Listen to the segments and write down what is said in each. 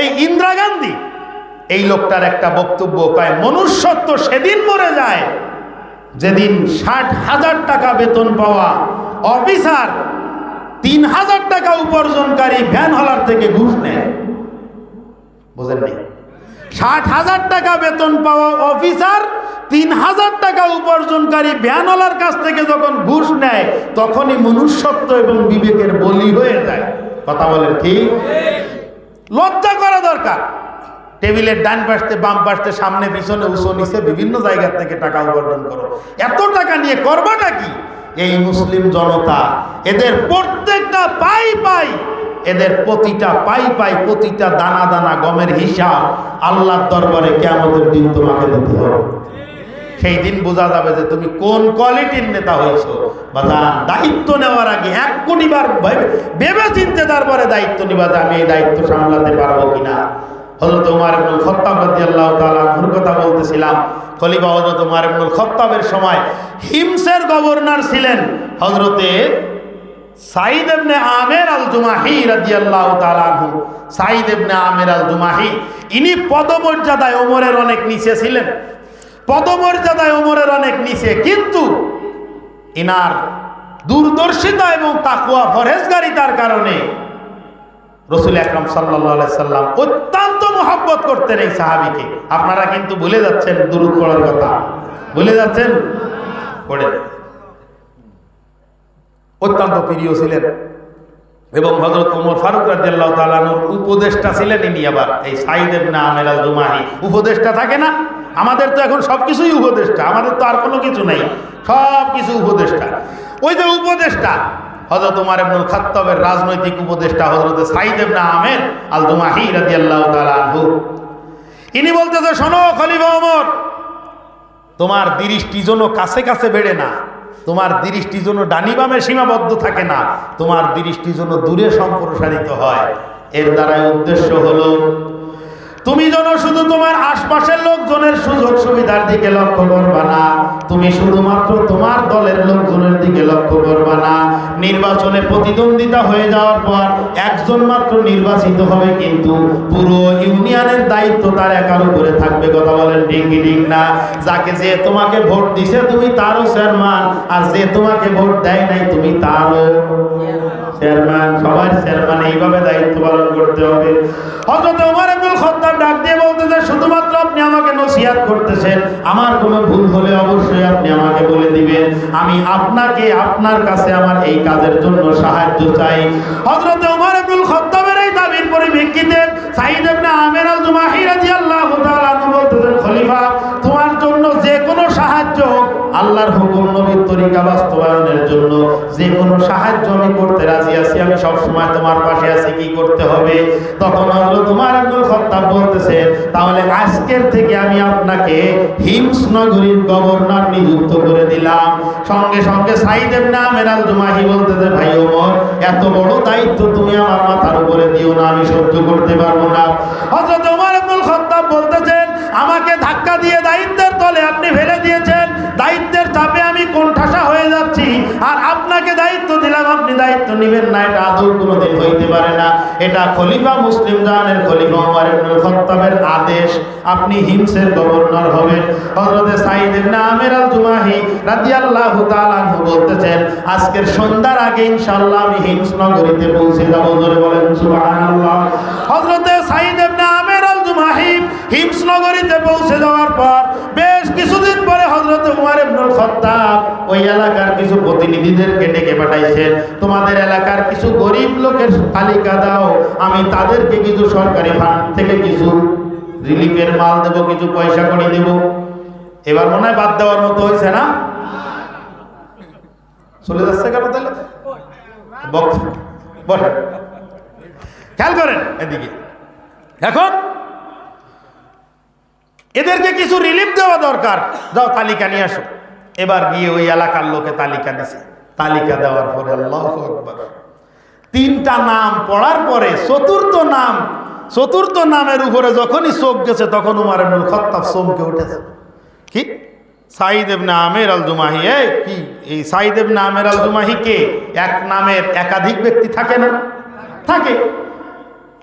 এই ইন্দিরা গান্ধী, এই লোকটার একটা বক্তব্য কয়, মনুষ্যত্ব সেদিন মরে যায়, যেদিন ষাট হাজার টাকা বেতন পাওয়া অফিসার তিন হাজার টাকা উপার্জনকারী ভ্যান হলার থেকে ঘুষ নেয়। বোঝেননি ষাট হাজার টাকা বেতন পাওয়া অফিসার তিন হাজার টাকা উপার্জনকারী ভ্যানওয়ালার কাছ থেকে যখন ঘুষ নেয়, তখনই মনুষ্যত্ব এবং বিবেকের বলি হয়ে যায়। কথা বলেন ঠিক? লজ্জা করা দরকার। টেবিলের ডান পাশতে, বাম পাশতে, সামনে, পিছনে, উঁচু, নিচে বিভিন্ন জায়গা থেকে টাকা উপার্জন করো। এত টাকা নিয়ে করবাটা কি? এই মুসলিম জনতা, এদের প্রত্যেকটা পাই পাই, এদের প্রতিটা পাই পাই, প্রতিটা দানা দানা গমের হিসাব আল্লাহর দরবারে কেমন দিন তোমাকে দিতে হবে। সেই দিন বোঝা যাবে যে তুমি কোন কোয়ালিটির নেতা হয়েছো। বা দায়িত্ব নেওয়ার আগে এক কোটি বার ভেবে- চিনতে তারপরে দায়িত্ব নিবা যে আমি এই দায়িত্ব সামলাতে পারব কিনা। হজরত উমার ইবনুল খত্তাব রাদিয়াল্লাহু তাআলা আনহুর কথা বলতেছিলাম। খলিফা হজরত উমার ইবনুল খত্তাবের সময় হিমসের গভর্নর ছিলেন হজরতে সাইদ ইবনে আমের আল জুমাহি রাদিয়াল্লাহু তাআলা আনহু। সাইদ ইবনে আমের আল জুমাহি ইনি পদমর্যাদায় ওমরের অনেক নিচে ছিলেন। পদমর্যাদায় ওমরের অনেক নিচে, কিন্তু ইনার দূরদর্শিতা এবং তাকুয়া ফরেজগারিতার কারণে রসুল আকরাম সাল্লাহ সাল্লাম অত্যন্ত মহব্বত করতেন এই সাহাবিকে। আপনারা কিন্তু ভুলে যাচ্ছেন দুরুদ পড়ার কথা। ভুলে যাচ্ছেন? পড়ে অত্যন্ত প্রিয় ছিলেন এবং হজরত ওমর ফারুক রাজিয়াল্লাহ তালানুর উপদেষ্টা ছিলেন ইনি আবার, এই সাইদ না আমের আল উপদেষ্টা থাকে না? আমাদের তো এখন সব কিছুই উপদেষ্টা, আমাদের তো আর কোনো কিছু নেই সব কিছু উপদেষ্টা। ওই যে উপদেষ্টা হজরত উমার ইবনুল খাত্তাবের রাজনৈতিক উপদেষ্টা হজরত সাইদ ইবনে আমের আল জুমাহি রাদিয়াল্লাহু তাআলা আনহু। ইনি বলতেছে, শোনো খলিফা ওমর, তোমার দৃষ্টি যেন কাছে কাছে বেড়ে না, তোমার দৃষ্টি যেন ডানি বামে সীমাবদ্ধ থাকে না, তোমার দৃষ্টি যেন দূরে সম্প্রসারিত হয়। এর দ্বারা উদ্দেশ্য হলো তুমি যেন শুধু তোমার আশপাশের লোকজনের সুযোগ সুবিধার দিকে লক্ষ্য করবা না, তুমি শুধুমাত্র তোমার দলের লোকজনের দিকে লক্ষ্য করবা না। নির্বাচনে প্রতিদ্বন্দ্বিতা হয়ে যাওয়ার পর একজন মাত্র নির্বাচিত হবে কিন্তু পুরো ইউনিয়নের দায়িত্ব তার একার উপরে থাকবে, কথা বলেন ডিঙ্গি ঠিক না? যাকে যে তোমাকে ভোট দিছে তুমি তারও চেয়ারম্যান, আর যে তোমাকে ভোট দেয় নাই তুমি তারও। চেয়ারম্যান সবার চেয়ারম্যান, এইভাবে দায়িত্ব পালন করতে হবে। হযরত ওমর ইবনুল খাত্তাব ডাক দিয়ে বলতেছে, শুধুমাত্র আপনি আমাকে নসিহত করতেছেন, আমার কোনো ভুল হলে অবশ্যই আপনি আমাকে বলে দিবেন। আমি আপনাকে, আপনার কাছে আমার এই কাজের জন্য সাহায্য চাই। হযরত ওমর ইবনুল খাত্তাবের এই দাবির পরিপ্রেক্ষিতে সাইদ ইবনে আমির আল জুমাহি রাদিয়াল্লাহু তাআলা বলতেছেন, খলিফা, তোমার জন্য যে কোনো সাহায্য হোক, আল্লাহর হুকুম নবীর তরিকা বাস্তবায়নের জন্য যে কোনো সাহায্য আমি করতে রাজি আছি, আমি সব সময় তোমার পাশে আছি, কি করতে হবে? তখন হলো তোমার আব্দুল খত্তাব বলতেছে তাহলে আজকের থেকে আমি আপনাকে হিমস নগরীর গভর্নর নিযুক্ত করে দিলাম। সঙ্গে সঙ্গে সাইদ ইবনে আমের আল জুমাহি বলতেছে, ভাই ওমর, এত বড় দায়িত্ব তুমি আমার মাথার উপরে দিও না, আমি সহ্য করতে পারব না। হযরত ওমর ইবনুল খাত্তাব বলতেছেন, আমাকে ধাক্কা দিয়ে দায়িত্বের তলে আপনি ফেলে দিয়েছেন দায়িত্বের চাপে আমি কোণঠাসা হয়ে যাচ্ছি, আর আপনাকে দায়িত্ব দিলাম, আপনি দায়িত্ব নেবেন না, এটা আদৌ কোনোদিন হইতে পারে না। এটা খলিফা মুসলিম জাহানের খলিফা ওমর ইবনুল খাত্তাবের আদেশ। আপনি হিমসের গভর্নর হবেন। হযরতে সাইদ ইবনে আমির আল জুমাহি রাদিয়াল্লাহু তাআলা বলতেছেন, আজকের সন্ধ্যার আগে ইনশাআল্লাহ আমি হিমস নগরীতে পৌঁছে যাব। জোরে বলেন, সুবহানাল্লাহ। ওই এলাকার কিছু প্রতিনিধিদেরকে ডেকে পাঠাইছেন, তোমাদের এলাকার কিছু গরিব লোকের তালিকা দাও, আমি তাদেরকে কিছু সরকারি ফান্ড থেকে কিছু রিলিফের মাল দেব, কিছু পয়সা করে দেব। এবার মনে হয় বাদ দেওয়ার মতো হয়েছে না? চলে যাচ্ছে কেন তাহলে? খেয়াল করেন এদিকে। এখন এদেরকে কিছু রিলিফ দেওয়া দরকার। যাও তালিকা নিয়ে আসো। এবার গিয়ে ওই এলাকার লোকে তালিকা দিছে। তালিকা দেওয়ার পরে আল্লাহ আকবার। তিনটা নাম পড়ার পরে চতুর্থ নাম চতুর্থ নামের উপরে যখনই চোখ গেছে তখন উমার ইবনুল খত্তাব চমকে উঠেছে। কি? সাইদ ইবনে আমের আল জুমাহি এই কি? এই সাইদ ইবনে আমের আল জুমাহি কে? এক নামের একাধিক ব্যক্তি থাকে না? থাকে।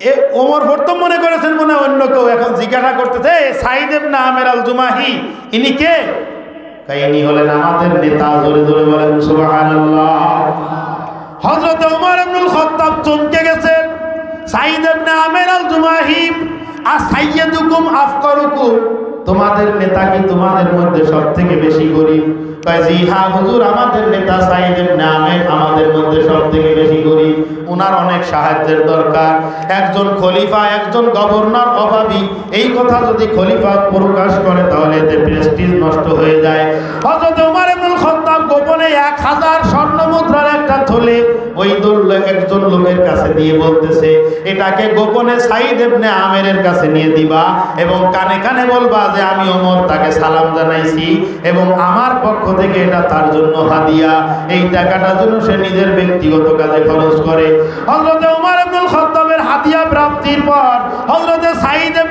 এ ওমর প্রথম মনে করেছেন মনে অন্য কেউ এখন জিজ্ঞাসা করতেছে "এ, সাইদ ইবনে আমের আল জুমাহি ইনি কে? ইনি হলেন আমাদের নেতা, জোরে জোরে বলেন, সুবহানাল্লাহ। হযরত ওমর ইবনুল খাত্তাব চমকে গেছেন। সাইদ ইবনে আমের আল জুমাহিম আর সাইয়্যিদুকুম আফকারুকুম। তোমাদের নেতা কি তোমাদের মধ্যে সবথেকে বেশি গরিব? কয় হুজুর আমাদের নেতা আমাদের মধ্যে সব থেকে বেশি গরিব। অনেক সাহায্যের দরকার। একজন খলিফা, একজন গভর্নর অভাবী এই কথা যদি খলিফা প্রকাশ করে তাহলে এতে প্রেস্টিজ নষ্ট হয়ে যায়। হযরত ইবনে খাত্তাব গোপনে এক হাজার স্বর্ণ মুদ্রার একটা থলে ওই দল একজন লোকের কাছে দিয়ে বলতেছে, এটাকে গোপনে সাইদ ইবনে আমেরের কাছে নিয়ে দিবা এবং কানে কানে বলবা যে আমি ওমর তাকে সালাম জানাইছি এবং আমার পক্ষ থেকে এটা তার জন্য হাদিয়া। এই টাকাটা জন্য সে নিজের ব্যক্তিগত কাজে খরচ করে। হযরত ওমর ইবনুল খাত্তাবের হাদিয়া প্রাপ্তির পর হযরত সাইদ আমের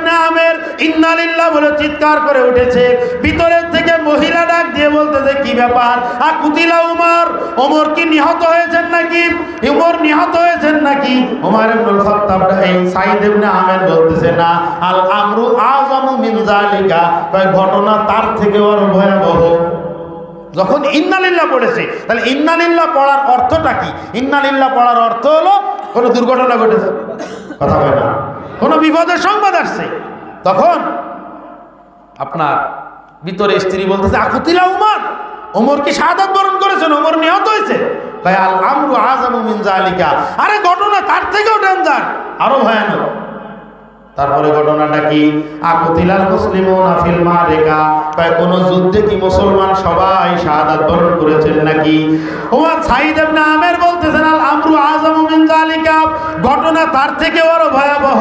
ইন্নালিল্লাহ বলে চিৎকার করে উঠেছে। ভিতরের থেকে মহিলা ডাক দিয়ে বলতেছে, কি ব্যাপার? আর কুতিলা উমর ওমর কি নিহত হয়েছেন নাকি? উমর নিহত হয়েছেন নাকি? ওমর ইবনুল খাত্তাব এই সাইদ ইবনে আমের বলতেছে, না, আল আমরু আযমু মিন যালিকা। ঘটনা তার থেকে আরও ভয়াবহ। যখন ইন্নালিল্লাহ পড়েছে, তাহলে ইন্নালিল্লাহ পড়ার অর্থটা কি? ইন্নালিল্লাহ পড়ার অর্থ হলো, কোনো দুর্ঘটনা ঘটেছে? কথা হয় না। কোনো বিপদের সংবাদ আসছে? তখন আপনার ভিতরে স্ত্রী বলতেছে আকুতিলা উমর ওমর কি শাহাদ বরণ করেছেন ওমর নিহত হয়েছে। ভাই আল আমরু আজ মিন যালিকা। আরে, ঘটনা তার থেকেও ডেঞ্জার, আরও ভয়ানক। তারপরে ঘটনাটা কি? আকুতিলাল মুসলিমুন আফিল মারেকা। কয়, কোন যুদ্ধে কি মুসলমান সবাই শাহাদাত বরণ করেছেন নাকি? ওমর সাইদ ইবনে আমের বলতেছেন, আল আমরু আযামু মিন যালিকা। ঘটনা তার থেকে আরও ভয়াবহ।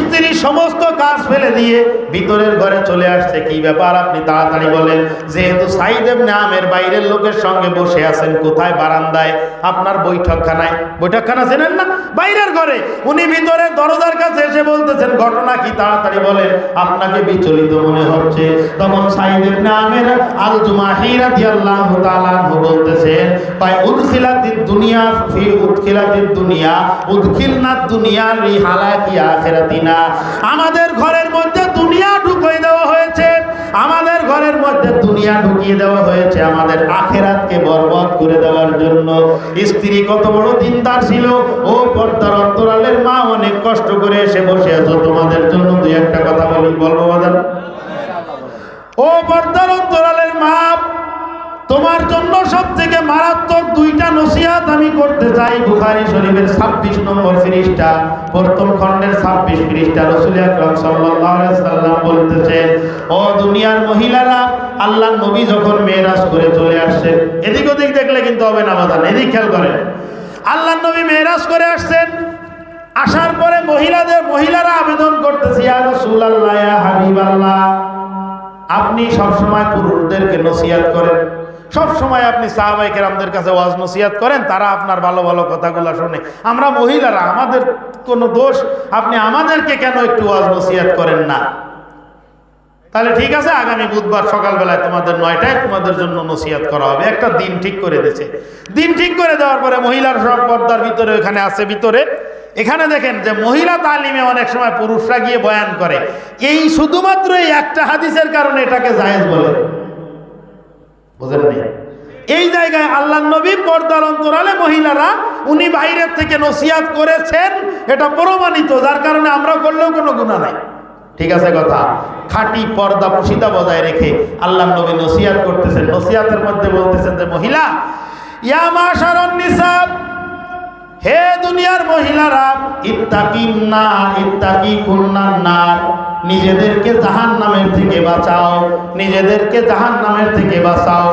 স্ত্রী সমস্ত কাজ ফেলে দিয়ে ভিতরের ঘরে চলে আসছে। কি ব্যাপার? আপনি তাড়াতাড়ি বলেন। যেহেতু সাইদ ইবনে আমের বাইরের লোকের সঙ্গে বসে আছেন, কোথায়? বারান্দায়। আপনার বৈঠকখানায়। বৈঠকখানা চেনেন না? বাইরের ঘরে। উনি ভিতরে দরজার এসে বলতেছেন, ঘটনা কি? তাড়াতাড়ি বলেন, আপনাকে বিচলিত মনে হচ্ছে। তখন সাইদের নামের আল জুমাহিরা রাদিয়াল্লাহু তাআলা বলতেছেন তাই উদখিলাতিদ দুনিয়া ফি উদখিলাতিদ দুনিয়া উদখিলনাত দুনিয়া কি হালাকি আখিরাতিনা। আমাদের ঘরের মধ্যে দুনিয়া দুনিয়া ঢুকিয়ে দেওয়া হয়েছে আমাদের আখেরাতকে বরবাদ করে দেওয়ার জন্য। স্ত্রী কত বড় দিনদার ছিল, ও পর্দার অন্তরালের মা অনেক কষ্ট করে এসে বসে আছো। তোমাদের জন্য দুই একটা কথা বলি, বলব বাজান? ও পর্দার অন্তরালের মা তোমার জন্য সব থেকে মারাত্মক দুইটা নসিহাত আমি করতে চাই। বুখারী শরীফের ছাব্বিশ নম্বর ফিরিস্টা প্রথম খণ্ডের ছাব্বিশ ফিরিস্টা রসুল আকরম সাল্লাম বলতেছেন, ও দুনিয়ার মহিলারা আল্লাহ নবী যখন মেয়েরাজ করে চলে আসছেন, এদিক ওদিক দেখলে কিন্তু হবে না বাদান এদিক খেয়াল করেন। আল্লাহ নবী মেয়েরাজ করে আসছেন, আসার পরে মহিলাদের, মহিলারা আবেদন করতেছে আর রসুল আল্লাহ হাবিব আল্লাহ আপনি সবসময় পুরুষদেরকে নসিহাত করেন। সব সময় আপনি সাহাবাই কেরামদের কাছে ওয়াজ নসিহাত করেন, তারা আপনার ভালো ভালো কথাগুলো শোনে। আমরা মহিলারা, আমাদের কোনো দোষ, আপনি আমাদেরকে কেন একটু ওয়াজ নসিহাত করেন না? তাহলে ঠিক আছে, আগামী বুধবার সকালবেলায় তোমাদের নয়টায় তোমাদের জন্য নসিহাত করা হবে। একটা দিন ঠিক করে দিয়েছে। দিন ঠিক করে দেওয়ার পরে মহিলার সব পর্দার ভিতরে, ওখানে আছে ভিতরে। এখানে দেখেন যে মহিলা তালিমে অনেক সময় পুরুষরা গিয়ে বয়ান করে। এই শুধুমাত্র এই একটা হাদিসের কারণে এটাকে জায়েজ বলে। বোঝেন নেই? এই জায়গায় আল্লাহ নবী পর্দার অন্তরালে মহিলারা, উনি বাইরের থেকে নসিয়াত করেছেন, এটা প্রমাণিত, যার কারণে আমরা করলেও কোনো গুণা নাই। ঠিক আছে কথা? খাঁটি পর্দা মুশিদা বজায় রেখে আল্লাহ নবী নসিয়াত করতেছেন। নসিয়াতের মধ্যে বলতেছেন যে, মহিলা, ইয়া সারণ নিসাব হে দুনিয়ার মহিলারা ইত্তাকিন না, ইত্তাকি কুন্নান নার। নিজেদেরকে জাহান নামের থেকে বাঁচাও, নিজেদেরকে জাহান নামের থেকে বাঁচাও।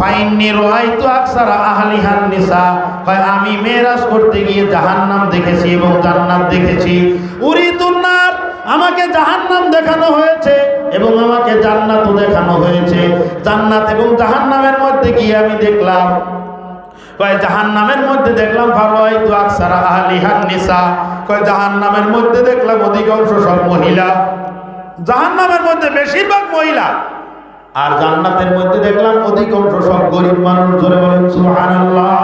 ফাইন্নি রোহাইতু আকসারা আহলিহান নিসা। হয় আমি মেরাজ করতে গিয়ে জাহান্নাম দেখেছি এবং জান্নাত দেখেছি। উরিদুন্নার আমাকে জাহান্নাম দেখানো হয়েছে এবং আমাকে জান্নাতও দেখানো হয়েছে। জান্নাত এবং জাহান্নামের মধ্যে গিয়ে আমি দেখলাম কয় জাহান নামের মধ্যে দেখলাম ফারোয়াই তু আকসারা আহলিহান নিসা। কয় জাহান নামের মধ্যে দেখলাম অধিকাংশ সব মহিলা। জাহান নামের মধ্যে বেশিরভাগ মহিলা। আর জান্নাতের মধ্যে দেখলাম অধিকাংশ সব গরিব মানুষ, জোরে বলেন, সুবহানাল্লাহ।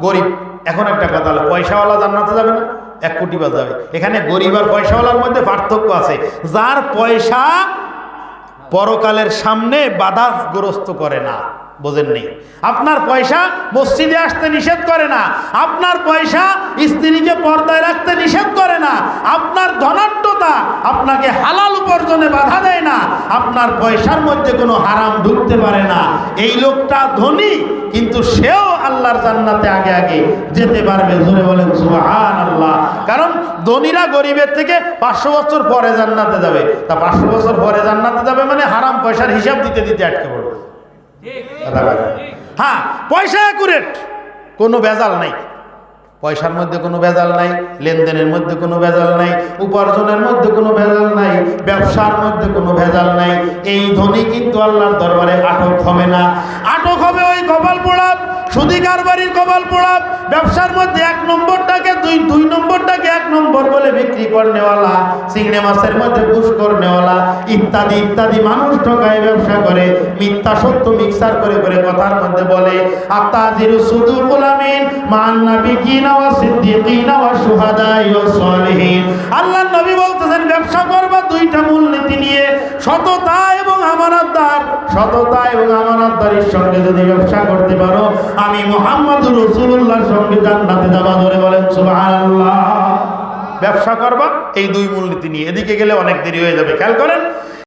গরিব। এখন একটা কথা হলো, পয়সাওয়ালা জান্নাতে যাবে না? এক কোটি বা যাবে এখানে গরিব আর পয়সাওয়ালার মধ্যে পার্থক্য আছে। যার পয়সা পরকালের সামনে বাধাগ্রস্ত করে না। বোঝেননি। আপনার পয়সা মসজিদে আসতে নিষেধ করে না। আপনার পয়সা স্ত্রীকে পর্দায় রাখতে নিষেধ করে না। আপনার ধনাঢ্যতা আপনাকে হালাল উপার্জনে বাধা দেয় না। আপনার পয়সার মধ্যে কোনো হারাম ঢুকতে পারে না। এই লোকটা ধনী, কিন্তু সেও আল্লাহর জান্নাতে আগে আগে যেতে পারবে। জোরে বলেন সুবহান আল্লাহ কারণ ধনীরা গরিবের থেকে পাঁচশো বছর পরে জান্নাতে যাবে। তা পাঁচশো বছর পরে জান্নাতে যাবে মানে হারাম পয়সার হিসাব দিতে দিতে আটকে পড়বে। হ্যাঁ পয়সা অ্যাকুরেট কোনো ভেজাল নাই। পয়সার মধ্যে কোনো ভেজাল নাই, লেনদেনের মধ্যে কোনো ভেজাল নাই, উপার্জনের মধ্যে কোনো ভেজাল নাই, ব্যবসার মধ্যে কোনো ভেজাল নাই। এই ধনী কিন্তু আল্লাহর দরবারে আটক হবে না। আটক পোড়াপ সুদিকার বাড়ির কপাল পোড়াপ ব্যবসার মধ্যে এক নম্বরটাকে দুই দুই নম্বরটাকে এক নম্বর বলে বিক্রি করনেওয়ালা, চিংড়ে মাছের মধ্যে পুষ করনেওয়ালা, ইত্যাদি ইত্যাদি। মানুষ ঠকায়, ব্যবসা করে, মিথ্যা সত্য মিক্সার করে করে কথার মধ্যে বলে আত্মাজিরু শুধু গোলামিন মান নাবিকিনা ওয়া সিদ্দিকিনা ওয়া শুহাদাই ওয়া সালিহিন। আল্লাহর নবী বলতেছেন, ব্যবসা করবা দুইটা মূলনীতি নিয়ে, সততা এবং আমানতদার। সততা এবং আমানতদারির সঙ্গে যদি ব্যবসা করতে পারো আমি মোহাম্মদুর রসুল্লাহর সঙ্গে জান্নাতে যাবা ধরে বলেন, সুবহানাল্লাহ। ব্যবসা করবা, এই দুই মূলনীতি নিয়ে। এদিকে গেলে অনেক দেরি হয়ে যাবে। খেয়াল করেন